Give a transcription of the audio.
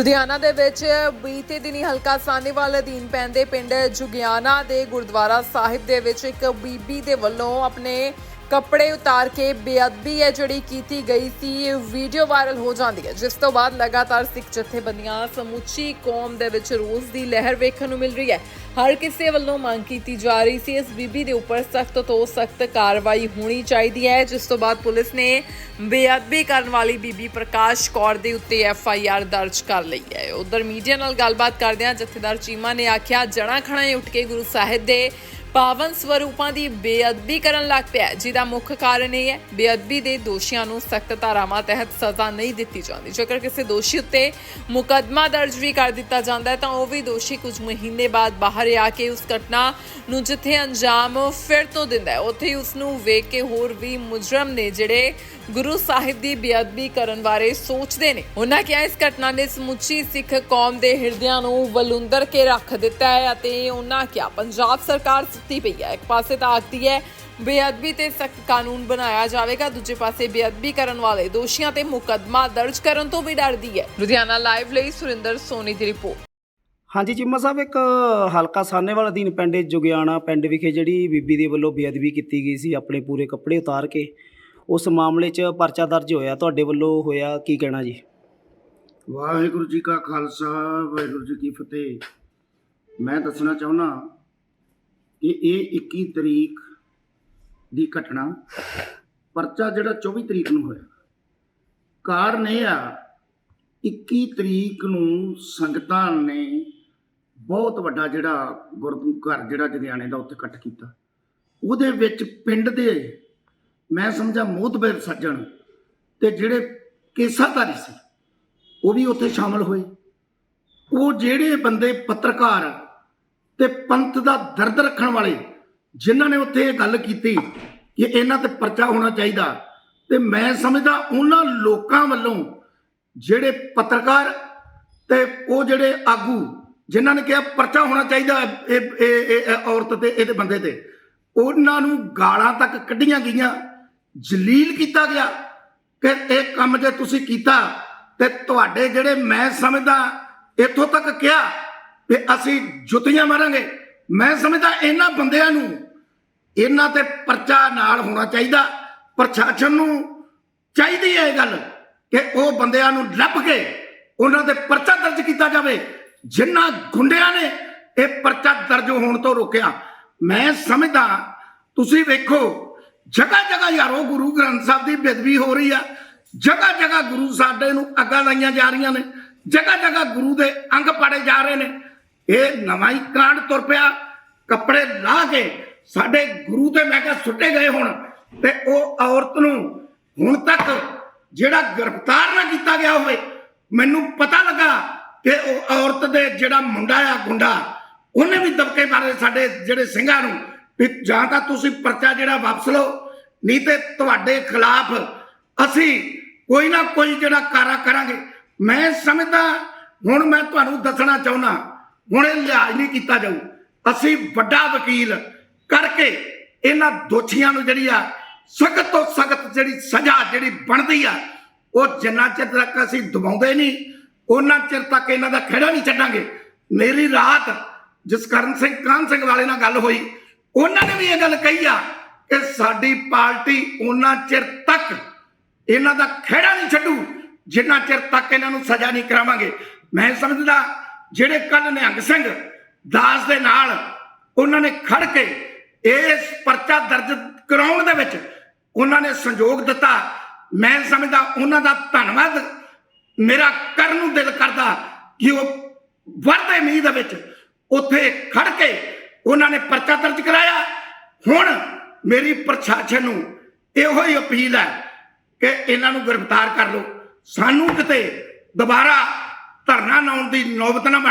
ਲੁਧਿਆਣਾ ਦੇ ਵਿੱਚ ਬੀਤੇ ਦਿਨੀ ਹਲਕਾ ਸਾਨੇਵਾਲ ਅਧੀਨ ਪੈਂਦੇ ਪਿੰਡ ਜੁਗਿਆਣਾ ਦੇ ਗੁਰਦੁਆਰਾ ਸਾਹਿਬ ਦੇ ਵਿੱਚ ਇੱਕ ਬੀਬੀ ਦੇ ਵੱਲੋਂ ਆਪਣੇ ਕੱਪੜੇ ਉਤਾਰ ਕੇ ਬੇਅਦਬੀ ਹੈ ਜਿਹੜੀ ਕੀਤੀ ਗਈ ਸੀ ਵੀਡੀਓ ਵਾਇਰਲ ਹੋ ਜਾਂਦੀ ਹੈ। ਜਿਸ ਤੋਂ ਬਾਅਦ ਲਗਾਤਾਰ ਸਿੱਖ ਜਥੇਬੰਦੀਆਂ ਸਮੁੱਚੀ ਕੌਮ ਦੇ ਵਿੱਚ ਰੋਸ ਦੀ ਲਹਿਰ ਵੇਖਣ ਨੂੰ ਮਿਲ ਰਹੀ ਹੈ। ਹਰ ਕਿਸੇ ਵੱਲੋਂ ਮੰਗ ਕੀਤੀ ਜਾ ਰਹੀ ਸੀ, ਇਸ ਬੀਬੀ ਦੇ ਉੱਪਰ ਸਖਤ ਤੋਂ ਸਖਤ ਕਾਰਵਾਈ ਹੋਣੀ ਚਾਹੀਦੀ ਹੈ, ਜਿਸ ਤੋਂ ਬਾਅਦ ਪੁਲਿਸ ਨੇ ਬੇਅਦਬੀ ਕਰਨ ਵਾਲੀ ਬੀਬੀ ਪ੍ਰਕਾਸ਼ ਕੌਰ ਦੇ ਉੱਤੇ ਐਫ ਆਈ ਆਰ ਦਰਜ ਕਰ ਲਈ ਹੈ। ਉਧਰ ਮੀਡੀਆ ਨਾਲ ਗੱਲਬਾਤ ਕਰਦਿਆਂ ਜਥੇਦਾਰ ਚੀਮਾ ਨੇ ਆਖਿਆ ਜਣਾ ਖਣਾ ਉੱਠ ਕੇ ਗੁਰੂ ਸਾਹਿਬ ਦੇ ਪਾਵਨ ਸਵਰੂਪਾਂ ਦੀ ਬੇਅਦਬੀ ਕਰਨ ਲੱਗ ਪਿਆ ਜਿਹਦਾ ਮੁੱਖ ਕਾਰਨ ਇਹ ਹੈ, ਬੇਅਦਬੀ ਦੇ ਦੋਸ਼ੀਆਂ ਨੂੰ ਸਖਤ ਧਾਰਾਵਾਂ ਤਹਿਤ ਸਜ਼ਾ ਨਹੀਂ ਦਿੱਤੀ ਜਾਂਦੀ। ਜੇਕਰ ਕਿਸੇ ਦੋਸ਼ੀ ਉੱਤੇ ਮੁਕੱਦਮਾ ਦਰਜ ਵੀ ਕਰ ਦਿੱਤਾ ਜਾਂਦਾ ਹੈ, ਤਾਂ ਉਹ ਵੀ ਦੋਸ਼ੀ ਕੁਝ ਮਹੀਨੇ ਬਾਅਦ ਬਾਹਰ ਆ ਕੇ ਉਸ ਘਟਨਾ ਨੂੰ ਜਿੱਥੇ ਅੰਜਾਮ ਫਿਰ ਤੋਂ ਦਿੰਦਾ ਹੈ। ਉੱਥੇ ਹੀ ਉਸ ਨੂੰ ਵੇਖ ਕੇ ਹੋਰ ਵੀ ਮੁਜਰਮ ਨੇ ਜਿਹੜੇ ਗੁਰੂ ਸਾਹਿਬ ਦੀ ਬੇਅਦਬੀ ਕਰਨ ਬਾਰੇ ਸੋਚਦੇ ਨੇ, ਉਹਨਾਂ ਕਿਹਾ ਇਸ ਘਟਨਾ ਨੇ ਸਮੁੱਚੀ ਸਿੱਖ ਕੌਮ ਦੇ ਹਿਰਦਿਆਂ ਨੂੰ ਵਲੁੰਦਰ ਕੇ ਰੱਖ ਦਿੱਤਾ ਹੈ ਅਤੇ ਉਹਨਾਂ ਕਿਹਾ, ਪੰਜਾਬ ਸਰਕਾਰ ਸੁੱਤੀ ਪਈ ਹੈ। ਇੱਕ ਪਾਸੇ ਤਾਂ ਆਖਦੀ ਹੈ ਬੇਅਦਬੀ ਤੇ ਸਖਤ ਕਾਨੂੰਨ ਬਣਾਇਆ ਜਾਵੇਗਾ ਦੂਜੇ ਪਾਸੇ ਬੇਅਦਬੀ ਕਰਨ ਵਾਲੇ ਦੋਸ਼ੀਆਂ ਤੇ ਮੁਕੱਦਮਾ ਦਰਜ ਕਰਨ ਤੋਂ ਵੀ ਡਰਦੀ ਹੈ। ਲੁਧਿਆਣਾ ਲਾਈਵ ਲਈ ਸੁਰਿੰਦਰ ਸੋਨੀ ਦੀ ਰਿਪੋਰਟ। ਹਾਂਜੀ ਚੀਮਾ ਸਾਹਿਬ ਇੱਕ ਹਲਕਾ ਸਾਹਨੇਵਾਲ ਅਧੀਨ ਪਿੰਡ ਜੁਗਿਆਣਾ ਪਿੰਡ ਵਿਖੇ ਜਿਹੜੀ ਬੀਬੀ ਦੇ ਵੱਲੋਂ ਬੇਅਦਬੀ ਕੀਤੀ ਗਈ ਸੀ ਆਪਣੇ ਪੂਰੇ ਕੱਪੜੇ ਉਤਾਰ ਕੇ ਉਸ ਮਾਮਲੇ 'ਚ ਪਰਚਾ ਦਰਜ ਹੋਇਆ। ਤੁਹਾਡੇ ਵੱਲੋਂ ਹੋਇਆ ਕੀ ਕਹਿਣਾ ਜੀ? ਵਾਹਿਗੁਰੂ ਜੀ ਕਾ ਖਾਲਸਾ ਵਾਹਿਗੁਰੂ ਜੀ ਕੀ ਫਤਿਹ। ਮੈਂ ਦੱਸਣਾ ਚਾਹੁੰਦਾ ਕਿ ਇਹ 21 ਤਰੀਕ ਦੀ ਘਟਨਾ, ਪਰਚਾ ਜਿਹੜਾ 24 ਤਰੀਕ ਨੂੰ ਹੋਇਆ। ਕਾਰਨ ਇਹ ਆ 21 ਤਰੀਕ ਨੂੰ ਸੰਗਤਾਂ ਨੇ ਬਹੁਤ ਵੱਡਾ ਜਿਹੜਾ ਗੁਰੂ ਘਰ ਜਿਹੜਾ ਜਗਿਆਣੇ ਦਾ ਉੱਥੇ ਇਕੱਠ ਕੀਤਾ। ਉਹਦੇ ਵਿੱਚ ਪਿੰਡ ਦੇ, ਮੈਂ ਸਮਝਾ ਮੋਤਬਰ ਸੱਜਣ ਤੇ ਜਿਹੜੇ ਕੇਸਾਧਾਰੀ ਸੀ, ਉਹ ਵੀ ਉੱਥੇ ਸ਼ਾਮਲ ਹੋਏ। ਉਹ ਜਿਹੜੇ ਬੰਦੇ ਪੱਤਰਕਾਰ ਤੇ ਪੰਥ ਦਾ ਦਰਦ ਰੱਖਣ ਵਾਲੇ ਜਿਨ੍ਹਾਂ ਨੇ ਉੱਥੇ ਇਹ ਗੱਲ ਕੀਤੀ ਕਿ ਇਹਨਾਂ ਤੇ ਪਰਚਾ ਹੋਣਾ ਚਾਹੀਦਾ, ਤੇ ਮੈਂ ਸਮਝਦਾ ਉਹਨਾਂ ਲੋਕਾਂ ਵੱਲੋਂ ਜਿਹੜੇ ਪੱਤਰਕਾਰ ਤੇ ਉਹ ਜਿਹੜੇ ਆਗੂ ਜਿਨ੍ਹਾਂ ਨੇ ਕਿਹਾ ਪਰਚਾ ਹੋਣਾ ਚਾਹੀਦਾ ਇਹ, ਇਹ- ਇਹ ਇਹ ਔਰਤ ਤੇ, ਇਹਦੇ ਬੰਦੇ ਤੇ, ਉਹਨਾਂ ਨੂੰ ਗਾਲਾਂ ਤੱਕ ਕੱਢੀਆਂ ਗਈਆਂ, ਜਲੀਲ ਕੀਤਾ ਗਿਆ ਕਿ ਇਹ ਕੰਮ ਜੇ ਤੁਸੀਂ ਕੀਤਾ ਤੇ ਤੁਹਾਡੇ ਜਿਹੜੇ ਮੈਂ ਸਮਝਦਾ ਇੱਥੋਂ ਤੱਕ ਕਿਹਾ ਕਿ ਅਸੀਂ ਜੁੱਤੀਆਂ ਮਾਰਾਂਗੇ। ਮੈਂ ਸਮਝਦਾ ਇਹਨਾਂ ਬੰਦਿਆਂ ਨੂੰ ਇਹਨਾਂ ਤੇ ਪਰਚਾ ਨਾਲ ਹੋਣਾ ਚਾਹੀਦਾ। ਪ੍ਰਸ਼ਾਸਨ ਨੂੰ ਚਾਹੀਦੀ ਹੈ ਇਹ ਗੱਲ ਕਿ ਉਹ ਬੰਦਿਆਂ ਨੂੰ ਲੱਭ ਕੇ ਉਹਨਾਂ ਤੇ ਪਰਚਾ ਦਰਜ ਕੀਤਾ ਜਾਵੇ। ਜਿਨ੍ਹਾਂ ਗੁੰਡਿਆਂ ਨੇ ਇਹ ਪਰਚਾ ਦਰਜ ਹੋਣ ਤੋਂ ਰੋਕਿਆ। ਮੈਂ ਸਮਝਦਾ, ਤੁਸੀਂ ਵੇਖੋ ਜਗ੍ਹਾ ਜਗ੍ਹਾ ਯਾਰੋ ਗੁਰੂ ਗ੍ਰੰਥ ਸਾਹਿਬ ਦੀ ਬੇਦਬੀ ਹੋ ਰਹੀ ਆ। ਜਗ੍ਹਾ ਜਗ੍ਹਾ ਗੁਰੂ ਸਾਡੇ ਨੂੰ ਅੱਗਾਂ ਲਾਈਆਂ ਜਾ ਰਹੀਆਂ ਨੇ। ਜਗ੍ਹਾ ਜਗ੍ਹਾ ਗੁਰੂ ਦੇ ਅੰਗ ਪਾੜੇ ਜਾ ਰਹੇ ਨੇ। ਇਹ ਨਵਾਂ ਹੀ ਕਾਂਡ ਤੁਰ ਪਿਆ। ਕੱਪੜੇ ਲਾ ਕੇ ਸਾਡੇ ਗੁਰੂ ਤੇ ਮੈਂ ਕਿਹਾ ਸੁੱਟੇ ਗਏ ਹੁਣ ਤੇ ਉਹ ਔਰਤ ਨੂੰ ਹੁਣ ਤੱਕ ਜਿਹੜਾ ਗ੍ਰਿਫਤਾਰ ਨਾ ਕੀਤਾ ਗਿਆ ਹੋਵੇ, ਮੈਨੂੰ ਪਤਾ ਲੱਗਾ ਕਿ ਉਹ ਔਰਤ ਦੇ ਜਿਹੜਾ ਮੁੰਡਾ ਆ, ਗੁੰਡਾ, ਉਹਨੇ ਵੀ ਦਬਕੇ ਮਾਰੇ ਸਾਡੇ ਜਿਹੜੇ ਸਿੰਘਾਂ ਨੂੰ ਵੀ ਜਾਂ ਤਾਂ ਤੁਸੀਂ ਪਰਚਾ ਜਿਹੜਾ ਵਾਪਸ ਲਓ, ਨਹੀਂ ਤੇ ਤੁਹਾਡੇ ਖਿਲਾਫ ਅਸੀਂ ਕੋਈ ਨਾ ਕੋਈ ਜਿਹੜਾ ਕਾਰਾ ਕਰਾਂਗੇ। ਮੈਂ ਸਮਝਦਾ, ਹੁਣ ਮੈਂ ਤੁਹਾਨੂੰ ਦੱਸਣਾ ਚਾਹੁੰਦਾ ਹੁਣ ਇਹ ਲਿਹਾਜ਼ ਨਹੀਂ ਕੀਤਾ ਜਾਊ। ਅਸੀਂ ਵੱਡਾ ਵਕੀਲ ਕਰਕੇ ਇਹਨਾਂ ਦੋਸ਼ੀਆਂ ਨੂੰ ਜਿਹੜੀ ਆ ਸਖਤ ਤੋਂ ਸਖਤ ਜਿਹੜੀ ਸਜ਼ਾ ਜਿਹੜੀ ਬਣਦੀ ਆ, ਉਹ ਜਿੰਨਾ ਚਿਰ ਤੱਕ ਅਸੀਂ ਦਬਾਉਂਦੇ ਨਹੀਂ, ਉਹਨਾਂ ਚਿਰ ਤੱਕ ਇਹਨਾਂ ਦਾ ਖੜਾ ਨਹੀਂ ਛੱਡਾਂਗੇ। ਮੇਰੀ ਰਾਤ ਜਸਕਰਨ ਸਿੰਘ ਕਾਨ ਸਿੰਘ ਵਾਲੇ ਨਾਲ ਗੱਲ ਹੋਈ। ਉਹਨਾਂ ਨੇ ਵੀ ਇਹ ਗੱਲ ਕਹੀ ਆ ਕਿ ਸਾਡੀ ਪਾਰਟੀ ਉਹਨਾਂ ਚਿਰ ਤੱਕ ਇਹਨਾਂ ਦਾ ਖਹਿੜਾ ਨਹੀਂ ਛੱਡੂ, ਜਿੰਨਾ ਚਿਰ ਤੱਕ ਇਹਨਾਂ ਨੂੰ ਸਜ਼ਾ ਨਹੀਂ ਕਰਾਵਾਂਗੇ। ਮੈਂ ਸਮਝਦਾ ਜਿਹੜੇ ਕੱਲ ਨਿਹੰਗ ਸਿੰਘ ਦਾਸ ਦੇ ਨਾਲ ਉਹਨਾਂ ਨੇ ਖੜ ਕੇ ਇਸ ਪਰਚਾ ਦਰਜ ਕਰਾਉਣ ਦੇ ਵਿੱਚ ਉਹਨਾਂ ਨੇ ਸੰਯੋਗ ਦਿੱਤਾ। ਮੈਂ ਸਮਝਦਾ ਉਹਨਾਂ ਦਾ ਧੰਨਵਾਦ ਮੇਰਾ ਕਰਨ ਨੂੰ ਦਿਲ ਕਰਦਾ ਕਿ ਉਹ ਵਰਦੇ ਮੀਂਹ ਦੇ ਵਿੱਚ ਉੱਥੇ ਖੜ ਕੇ ਉਹਨਾਂ ਨੇ ਪਰਚਾ ਦਰਜ ਕਰਾਇਆ। ਹੁਣ ਮੇਰੀ ਪ੍ਰਸ਼ਾਸਨ ਨੂੰ ਇਹੋ ਹੀ ਅਪੀਲ ਹੈ ਕਿ ਇਹਨਾਂ ਨੂੰ ਗ੍ਰਿਫਤਾਰ ਕਰ ਲਓ। ਸਾਨੂੰ ਕਿਤੇ ਦੁਬਾਰਾ ਧਰਨਾ ਲਾਉਣ ਦੀ ਨੌਬਤ ਨਾ ਬਣ